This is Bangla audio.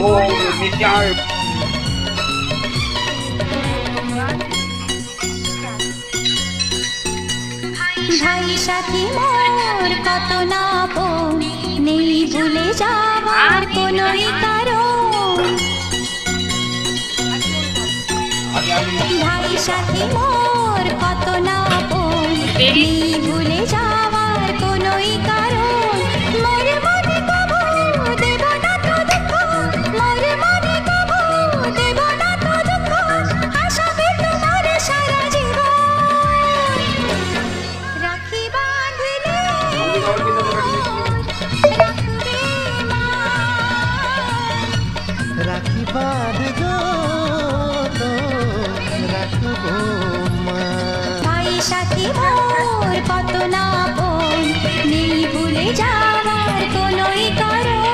ও মিটার ভাই সাথী মোর কত না নেই ভুলে যাবার কোনোই কারণ। ভাই সাথী মোর কত না নেই রাখিবার রাখব কত না যাওয়ার কোনোই কারণ।